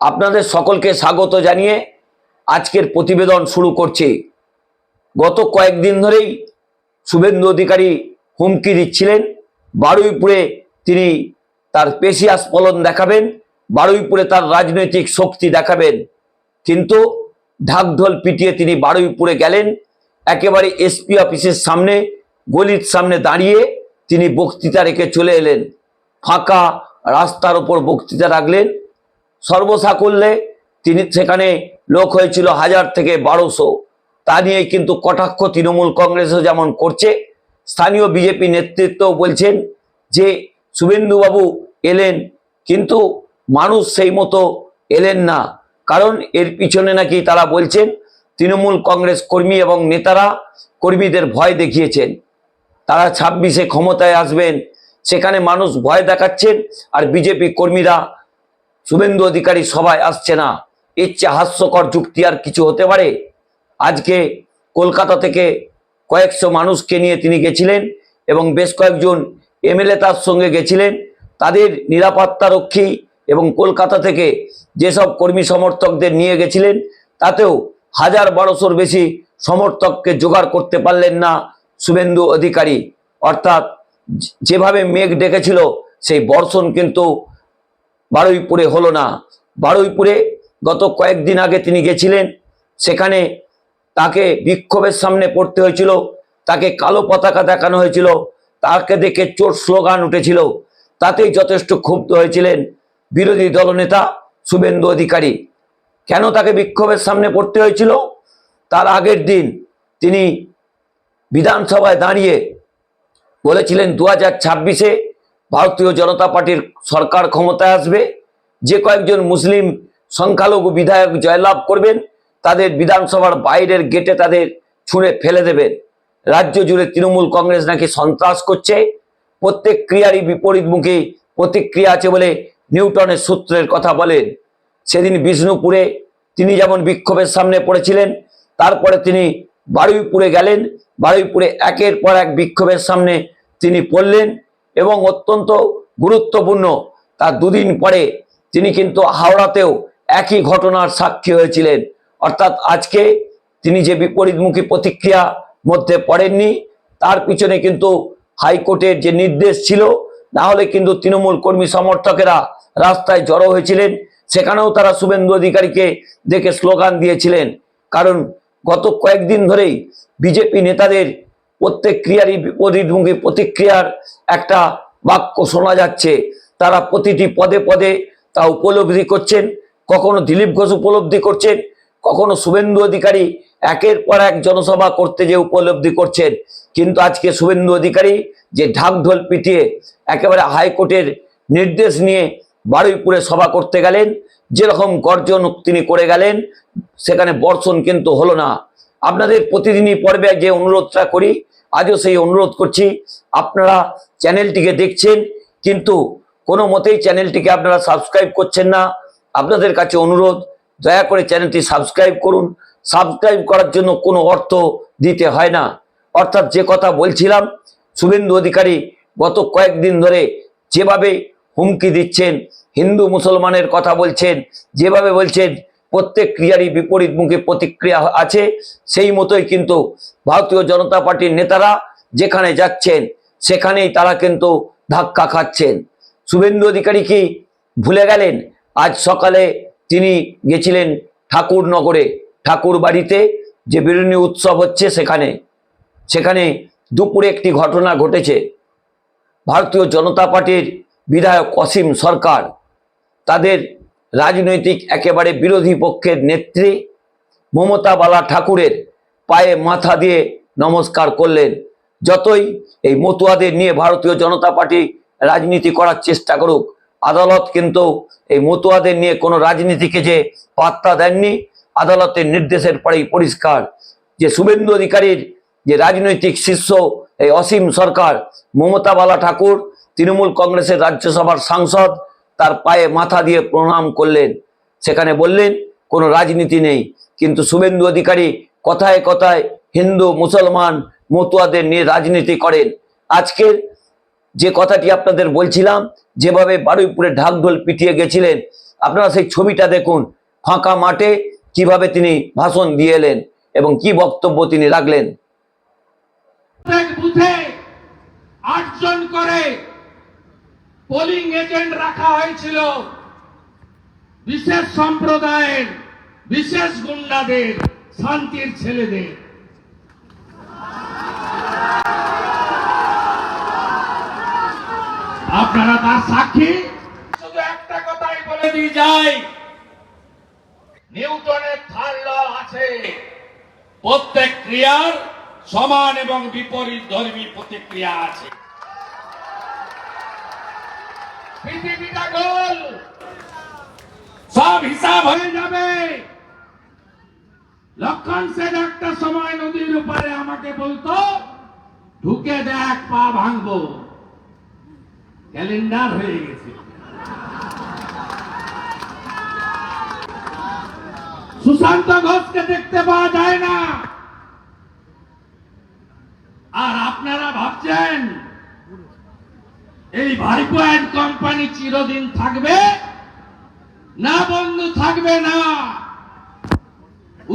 আপনাদের সকলকে স্বাগত জানিয়ে আজকের প্রতিবেদন শুরু করছি। গত কয়েকদিন ধরেই শুভেন্দু অধিকারী হুমকি দিচ্ছিলেন। বারুইপুরে তিনি তার পেশি আস্ফলন দেখাবেন, বারুইপুরে তার রাজনৈতিক শক্তি দেখাবেন। কিন্তু ঢাকঢোল পিটিয়ে তিনি বারুইপুরে গেলেন। একেবারে এসপি অফিসের সামনে, গলির সামনে দাঁড়িয়ে তিনি বক্তৃতা রেখে চলে এলেন। ফাঁকা রাস্তার ওপর বক্তৃতা রাখলেন। সর্বসাকুল্যে তিনি সেখানে লোক হয়েছিল হাজার থেকে বারোশো। তা নিয়ে কিন্তু কটাক্ষ তৃণমূল কংগ্রেসও যেমন করছে, স্থানীয় বিজেপি নেতৃত্বও বলছেন যে শুভেন্দুবাবু এলেন, কিন্তু মানুষ সেই মতো এলেন না। কারণ এর পিছনে নাকি তারা বলছেন, তৃণমূল কংগ্রেস কর্মী এবং নেতারা কর্মীদের ভয় দেখিয়েছেন। তারা ছাব্বিশে ক্ষমতায় আসবেন, সেখানে মানুষ ভয় দেখাচ্ছেন, আর বিজেপি কর্মীরা শুভেন্দু অধিকারী সবাই আসছে না। এর চেয়ে হাস্যকর যুক্তি আর কিছু হতে পারে? আজকে কলকাতা থেকে কয়েকশো মানুষকে নিয়ে তিনি গেছিলেন এবং বেশ কয়েকজন এমএলএ তার সঙ্গে গেছিলেন। তাদের নিরাপত্তা রক্ষী এবং কলকাতা থেকে যেসব কর্মী সমর্থকদের নিয়ে গেছিলেন, তাতেও হাজার বারোশোর বেশি সমর্থককে জোগাড় করতে পারলেন না শুভেন্দু অধিকারী। অর্থাৎ যেভাবে মেঘ ডেকেছিল, সেই বর্ষণ কিন্তু বারুইপুরে হলো না। বারুইপুরে গত কয়েকদিন আগে তিনি গেছিলেন। সেখানে তাকে বিক্ষোভের সামনে পড়তে হয়েছিল। তাকে কালো পতাকা দেখানো হয়েছিল। তাকে দেখে চোট স্লোগান উঠেছিল। তাতেই যথেষ্ট ক্ষুব্ধ হয়েছিলেন বিরোধী দলনেতা শুভেন্দু অধিকারী। কেন তাকে বিক্ষোভের সামনে পড়তে হয়েছিল? তার আগের দিন তিনি বিধানসভায় দাঁড়িয়ে বলেছিলেন, দু হাজার ছাব্বিশে ভারতীয় জনতা পার্টির সরকার ক্ষমতায় আসবে, যে কয়েকজন মুসলিম সংখ্যালঘু বিধায়ক জয়লাভ করবেন, তাদের বিধানসভার বাইরের গেটে তাদের ছুঁড়ে ফেলে দেবেন। রাজ্য জুড়ে তৃণমূল কংগ্রেস নাকি সন্ত্রাস করছে? প্রত্যেক ক্রিয়ারই বিপরীতমুখী প্রতিক্রিয়া আছে বলে নিউটনের সূত্রের কথা বলেন। সেদিন বিষ্ণুপুরে তিনি যেমন বিক্ষোভের সামনে পড়েছিলেন, তারপরে তিনি বারুইপুরে গেলেন, বারুইপুরে একের পর এক বিক্ষোভের সামনে তিনি পড়লেন। এবং অত্যন্ত গুরুত্বপূর্ণ। তার দুদিন পরে তিনি কিন্তু হাওড়াতেও একই ঘটনার সাক্ষী হয়েছিলেন। অর্থাৎ আজকে তিনি যে বিপরীতমুখী প্রতিক্রিয়া মধ্যে পড়েননি, তার পিছনে কিন্তু হাইকোর্টের যে নির্দেশ ছিল না হলে কিন্তু তৃণমূল কর্মী সমর্থকেরা রাস্তায় জড়ো হয়েছিলেন। সেখানেও তারা শুভেন্দু অধিকারীকে দেখে স্লোগান দিয়েছিলেন। কারণ গত কয়েকদিন ধরেই বিজেপি নেতাদের প্রত্যেক ক্রিয়ারই বিপরীতমুখী প্রতিক্রিয়ার একটা বাক্য শোনা যাচ্ছে। তারা প্রতিটি পদে পদে তা উপলব্ধি করছেন, কখনো দিলীপ ঘোষ উপলব্ধি করছেন, কখনো শুভেন্দু অধিকারী একের পর এক জনসভা করতে যে উপলব্ধি করছেন। কিন্তু আজকে শুভেন্দু অধিকারী যে ঢাকঢোল পিটিয়ে একেবারে হাইকোর্টের নির্দেশ নিয়ে বারুইপুরে সভা করতে গেলেন, যেরকম গর্জন তিনি করে গেলেন, সেখানে বর্ষণ কিন্তু হলো না। আপনাদের প্রতিদিনই পর্বে যে অনুরোধটা করি, আজও সেই অনুরোধ করছি, আপনারা চ্যানেলটিকে দেখছেন, কিন্তু কোনো মতেই চ্যানেলটিকে আপনারা সাবস্ক্রাইব করছেন না। আপনাদের কাছে অনুরোধ, দয়া করে চ্যানেলটি সাবস্ক্রাইব করুন। সাবস্ক্রাইব করার জন্য কোনো অর্থ দিতে হয় না। অর্থাৎ যে কথা বলছিলাম, শুভেন্দু অধিকারী গত কয়েকদিন ধরে যেভাবে হুমকি দিচ্ছেন, হিন্দু মুসলমানের কথা বলছেন, যেভাবে বলছেন প্রত্যেক ক্রিয়ারই বিপরীতমুখী প্রতিক্রিয়া আছে। সেই মতোই কিন্তু ভারতীয় জনতা পার্টির নেতারা যেখানে যাচ্ছেন, সেখানেই তারা কিন্তু ধাক্কা খাচ্ছেন। শুভেন্দু অধিকারী কি ভুলে গেলেন? আজ সকালে তিনি গেছিলেন ঠাকুরনগরে ঠাকুর বাড়িতে যে বিরিয়ানি উৎসব হচ্ছে সেখানে। সেখানে দুপুরে একটি ঘটনা ঘটেছে। ভারতীয় জনতা পার্টির বিধায়ক অসীম সরকার, তাদের রাজনৈতিক একেবারে বিরোধী পক্ষের নেত্রী মমতা বালা ঠাকুরের পায়ে মাথা দিয়ে নমস্কার করলেন। যতই এই মতুয়াদের নিয়ে ভারতীয় জনতা পার্টি রাজনীতি করার চেষ্টা করুক, আদালত কিন্তু এই মতুয়াদের নিয়ে কোনো রাজনীতিকে যে পাত্তা দেননি, আদালতের নির্দেশের পরেই পরিষ্কার। যে শুভেন্দু অধিকারীর যে রাজনৈতিক শিষ্য এই অসীম সরকার, মমতা বালা ঠাকুর, তৃণমূল কংগ্রেসের রাজ্যসভার সাংসদ তার পায়ে মাথা দিয়ে প্রণাম করলেন। সেখানে বললেন, কোনো রাজনীতি নেই। কিন্তু শুভেন্দু অধিকারী কথায় কথায় হিন্দু, মুসলমান, মতুয়াদের নিয়ে রাজনীতি করেন। আজকের যে কথাটি আপনাদের বলছিলাম, যেভাবে বারুইপুরে ঢাকঢোল পিটিয়ে গেছিলেন, আপনারা সেই ছবিটা দেখুন। ফাঁকা মাঠে কীভাবে তিনি ভাষণ দিয়ে এলেন এবং কি বক্তব্য তিনি রাখলেন। আটজন করে পোলিং এজেন্ট রাখা হয়েছিল। বিশেষ সম্প্রদায়ের, বিশেষ গুন্ডাদের, শান্তির ছেলেদের। আপনারা তার সাক্ষী? শুধু একটা কথাই বলে দিয়ে যাই। নিউটনের থার্ড ল আছে। প্রত্যেক ক্রিয়ার সমান এবং বিপরীত ধর্মী প্রতিক্রিয়া আছে। সব হিসাব হয়ে যাবে। লক্ষণ সেন একটা সময় নদীর উপরে আমাকে বলতো, ঢুকে দেখ, পা ভাঙবো। ক্যালেন্ডার হয়ে গেছে। সুশান্ত ঘোষকে দেখতে পাওয়া যায় না আর আপনারা ভাবছেন ভাইকো অ্যান্ড কোম্পানি চিরদিন থাকবে না বন্ধু, থাকবে না।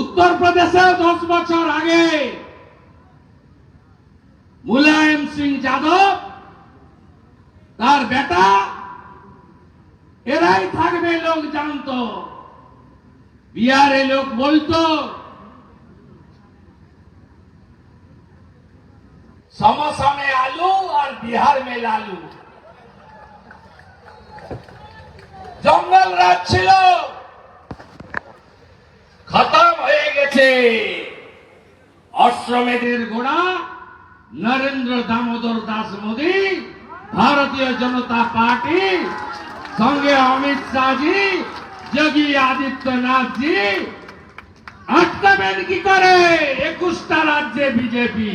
উত্তরপ্রদেশে দশ বছর আগে মুলায়ম সিং যাদব তার বেটা, এরাই থাকবে লোক জানত। বিহারে লোক বলত। সমসামে আলু আর বিহার মে লালু জঙ্গল রাজ ছিল। খতম হয়ে গেছে। অশ্বমেধের গোড়া নরেন্দ্র দামোদর দাস মোদী, ভারতীয় জনতা পার্টি, সঙ্গে অমিত শাহজি, যোগী আদিত্যনাথ জি আটকাবেন কি করে? একুশটা রাজ্যে বিজেপি।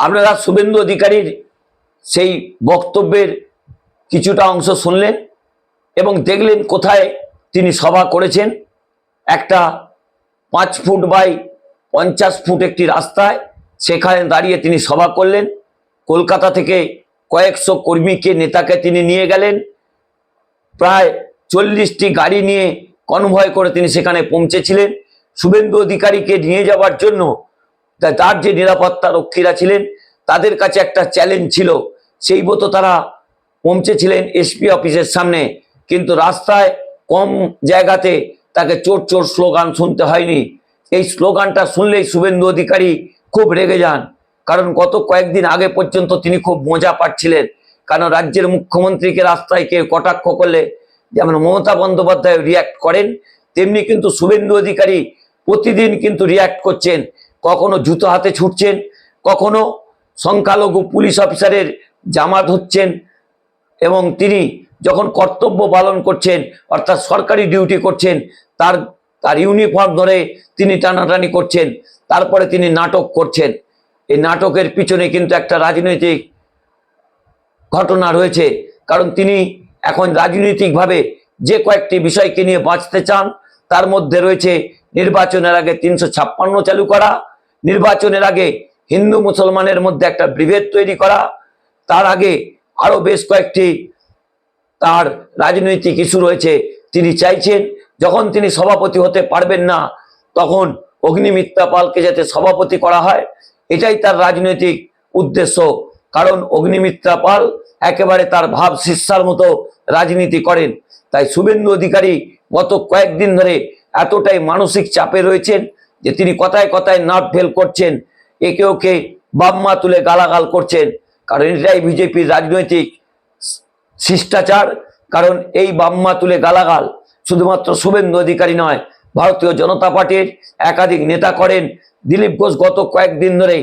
আপনারা শুভেন্দু অধিকারীর সেই বক্তব্যের কিছুটা অংশ শুনলেন এবং দেখলেন কোথায় তিনি সভা করেছেন। একটা পাঁচ ফুট বাই পঞ্চাশ ফুট একটি রাস্তায় সেখানে দাঁড়িয়ে তিনি সভা করলেন। কলকাতা থেকে কয়েকশো কর্মীকে, নেতাকে তিনি নিয়ে গেলেন। প্রায় চল্লিশটি গাড়ি নিয়ে কনভয় করে তিনি সেখানে পৌঁছেছিলেন। শুভেন্দু অধিকারীকে নিয়ে যাওয়ার জন্য তার যে নিরাপত্তা রক্ষীরা ছিলেন, তাদের কাছে একটা চ্যালেঞ্জ ছিল। সেই মতো তারা পৌঁছেছিলেন এসপি অফিসের সামনে। কিন্তু রাস্তায় কম জায়গাতে তাকে চোর চোর স্লোগান শুনতে হয়নি। এই স্লোগানটা শুনলেই শুভেন্দু অধিকারী খুব রেগে যান। কারণ গত কয়েকদিন আগে পর্যন্ত তিনি খুব মজা পাচ্ছিলেন। কারণ রাজ্যের মুখ্যমন্ত্রীকে রাস্তায় কেউ কটাক্ষ করলে যেমন মমতা বন্দ্যোপাধ্যায় রিয়াক্ট করেন, তেমনি কিন্তু শুভেন্দু অধিকারী প্রতিদিন কিন্তু রিয়াক্ট করছেন। কখনো জুতো হাতে ছুটছেন, কখনো সংখ্যালঘু পুলিশ অফিসারের জামা ধরছেন এবং তিনি যখন কর্তব্য পালন করছেন, অর্থাৎ সরকারি ডিউটি করছেন, তার তার ইউনিফর্ম ধরে তিনি টানাটানি করছেন, তারপরে তিনি নাটক করছেন। এই নাটকের পিছনে কিন্তু একটা রাজনৈতিক ঘটনা রয়েছে, কারণ তিনি এখন রাজনৈতিকভাবে যে কয়েকটি বিষয়কে নিয়ে বাঁচতে চান, তার মধ্যে রয়েছে নির্বাচনের আগে তিনশো ছাপ্পান্ন চালু করা, নির্বাচনের আগে হিন্দু মুসলমানের মধ্যে একটা বিভেদ তৈরি করা, তার আগে আরও বেশ কয়েকটি তার রাজনৈতিক ইস্যু রয়েছে, তিনি চাইছেন যখন তিনি সভাপতি হতে পারবেন না, তখন অগ্নিমিত্রা পালকে যাতে সভাপতি করা হয়, এটাই তার রাজনৈতিক উদ্দেশ্য। কারণ অগ্নিমিত্রা পাল একেবারে তার ভাব শিষ্যার মতো রাজনীতি করেন। তাই শুভেন্দু অধিকারী গত কয়েকদিন ধরে এতটাই মানসিক চাপে রয়েছেন যে তিনি কথায় কথায় নাট ফেল করছেন, একে ওকে বাম্মা তুলে গালাগাল করছেন। কারণ এটাই বিজেপির রাজনৈতিক শিষ্টাচার, কারণ এই বাম্মা তুলে গালাগাল। শুধুমাত্র শুভেন্দু অধিকারী নয়, ভারতীয় জনতা পার্টির একাধিক নেতা করেন। দিলীপ ঘোষ গত কয়েকদিন ধরে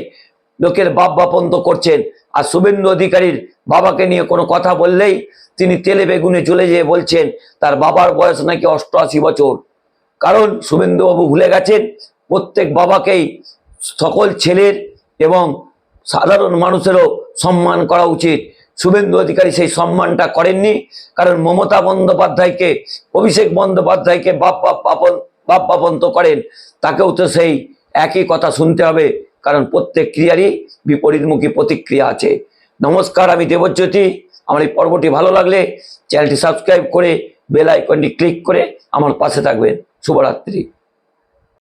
লোকের বাপ বাপন্ত করছেন। আর শুভেন্দু অধিকারীর বাবাকে নিয়ে কোনো কথা বললেই তিনি তেলে বেগুনে চলে যেয়ে বলছেন, তার বাবার বয়স নাকি অষ্টআশি বছর। কারণ শুভেন্দুবাবু ভুলে গেছেন, প্রত্যেক বাবাকেই সকল ছেলের এবং সাধারণ মানুষেরও সম্মান করা উচিত। শুভেন্দু অধিকারী সেই সম্মানটা করেননি, কারণ মমতা বন্দ্যোপাধ্যায়কে, অভিষেক বন্দ্যোপাধ্যায়কে বাপ বাপ পাপন বাপ বাপন্ত করেন। তাকেও তো সেই একই কথা শুনতে হবে, কারণ প্রত্যেক ক্রিয়ারই বিপরীতমুখী প্রতিক্রিয়া আছে। নমস্কার, আমি দেবজ্যোতি। আমার এই পর্বটি ভালো লাগলে চ্যানেলটি সাবস্ক্রাইব করে বেল আইকনটি ক্লিক করে আমার পাশে থাকবেন। শুভরাত্রি।